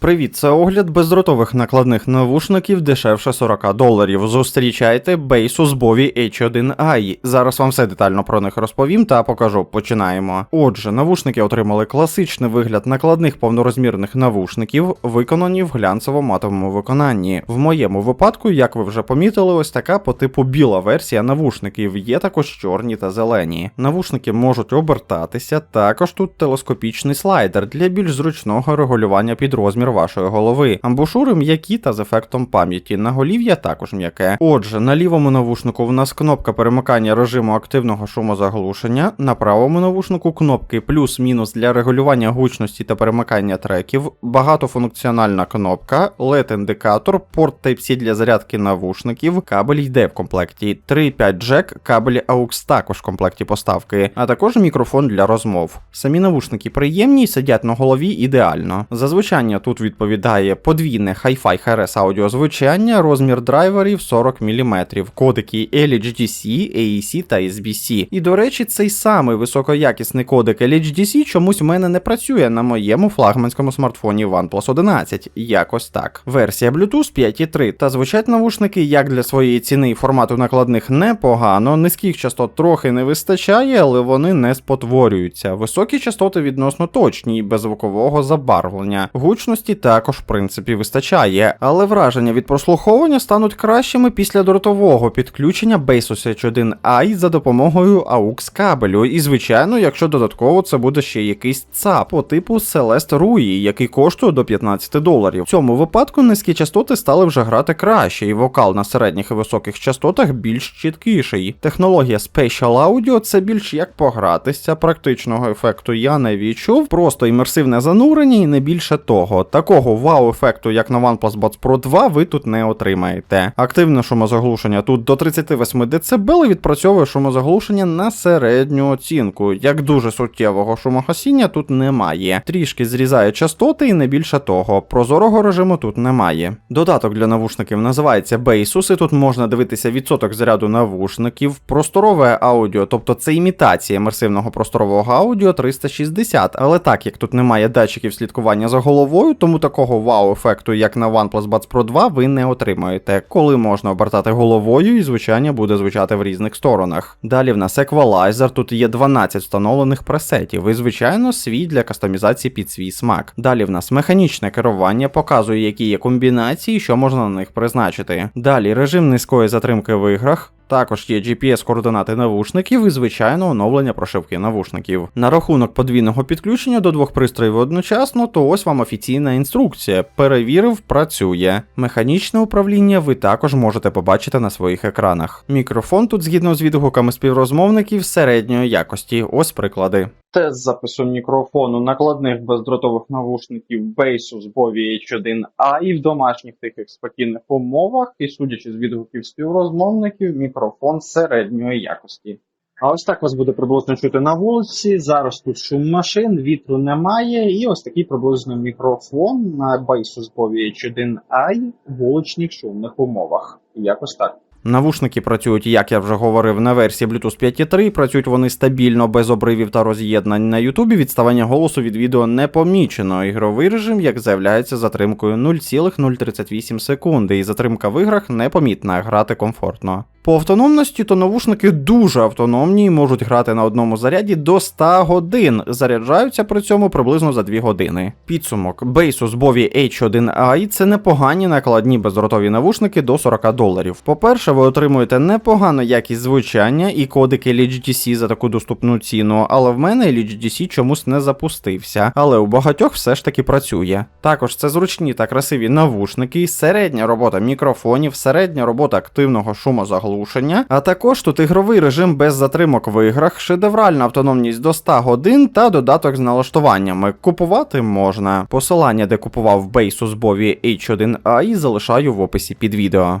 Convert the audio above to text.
Привіт, це огляд бездротових накладних навушників дешевше 40 доларів. Зустрічайте Baseus Bowie H1i. Зараз вам все детально про них розповім та покажу. Починаємо. Отже, навушники отримали класичний вигляд накладних повнорозмірних навушників, виконані в глянцево-матовому виконанні. В моєму випадку, як ви вже помітили, ось така по типу біла версія навушників. Є також чорні та зелені. Навушники можуть обертатися. Також тут телескопічний слайдер для більш зручного регулювання під вашої голови. Амбушури м'які та з ефектом пам'яті. Наголів'я також м'яке. Отже, на лівому навушнику в нас кнопка перемикання режиму активного шумозаглушення, на правому навушнику кнопки плюс-мінус для регулювання гучності та перемикання треків, багатофункціональна кнопка, LED-індикатор, порт Type-C для зарядки навушників, кабель йде в комплекті, 3.5 джек, кабель AUX також в комплекті поставки, а також мікрофон для розмов. Самі навушники приємні сидять на голові ідеально. Зазвичання тут відповідає подвійне Hi-Fi HRS аудіозвучання, розмір драйверів 40 мм, кодики LHDC, AEC та SBC. І до речі, цей самий високоякісний кодек LHDC чомусь в мене не працює на моєму флагманському смартфоні OnePlus 11. Якось так. Версія Bluetooth 5.3 та звучать навушники як для своєї ціни і формату накладних непогано, низьких частот трохи не вистачає, але вони не спотворюються. Високі частоти відносно точні і без звукового забарвлення. Гучності також, в принципі, вистачає, але враження від прослуховування стануть кращими після дротового підключення Baseus H1i за допомогою AUX кабелю. І, звичайно, якщо додатково це буде ще якийсь ЦАП по типу Celeste Rui, який коштує до 15 доларів. В цьому випадку низькі частоти стали вже грати краще, і вокал на середніх і високих частотах більш чіткіший. Технологія Spatial Audio це більш як погратися, практичного ефекту я не відчув, просто імерсивне занурення і не більше того. Такого вау-ефекту, як на OnePlus Buds Pro 2, ви тут не отримаєте. Активне шумозаглушення тут до 38 дБ відпрацьовує шумозаглушення на середню оцінку. Як дуже суттєвого шумогасіння тут немає. Трішки зрізає частоти і не більше того. Прозорого режиму тут немає. Додаток для навушників називається Baseus, і тут можна дивитися відсоток заряду навушників, просторове аудіо, тобто це імітація імерсивного просторового аудіо 360, але так як тут немає датчиків слідкування за головою, тому такого вау-ефекту, як на OnePlus Buds Pro 2, ви не отримаєте, коли можна обертати головою і звучання буде звучати в різних сторонах. Далі в нас еквалайзер, тут є 12 встановлених пресетів, і звичайно свій для кастомізації під свій смак. Далі в нас механічне керування показує, які є комбінації, що можна на них призначити. Далі режим низької затримки в іграх. Також є GPS-координати навушників і, звичайно, оновлення прошивки навушників. На рахунок подвійного підключення до двох пристроїв одночасно, то ось вам офіційна інструкція. Перевірив, працює. Механічне управління ви також можете побачити на своїх екранах. Мікрофон тут, згідно з відгуками співрозмовників, середньої якості. Ось приклади. Тест запису мікрофону накладних бездротових навушників Baseus Bowie H1i в домашніх тихих спокійних умовах, і судячи з відгуків співрозмовників, мікрофон середньої якості. А ось так вас буде приблизно чути на вулиці. Зараз тут шум машин, вітру немає, і ось такий приблизно мікрофон на Baseus Bowie H1i в вуличних шумних умовах. Якось так. Навушники працюють, як я вже говорив, на версії Bluetooth 5.3. Працюють вони стабільно, без обривів та роз'єднань. На Ютубі відставання голосу від відео не помічено. Ігровий режим, як заявляється, затримкою 0,038 секунди, і затримка в іграх непомітна, грати комфортно. По автономності то навушники дуже автономні і можуть грати на одному заряді до 100 годин. Заряджаються при цьому приблизно за 2 години. Підсумок Baseus Bowie H1i це непогані накладні бездротові навушники до 40 доларів. По-перше, ви отримуєте непогану якість звучання і кодики LHDC за таку доступну ціну, але в мене LHDC чомусь не запустився. Але у багатьох все ж таки працює. Також це зручні та красиві навушники, середня робота мікрофонів, середня робота активного шумозаглушення а також тут ігровий режим без затримок в іграх, шедевральна автономність до 100 годин та додаток з налаштуваннями. Купувати можна. Посилання, де купував Baseus Bowie H1i, залишаю в описі під відео.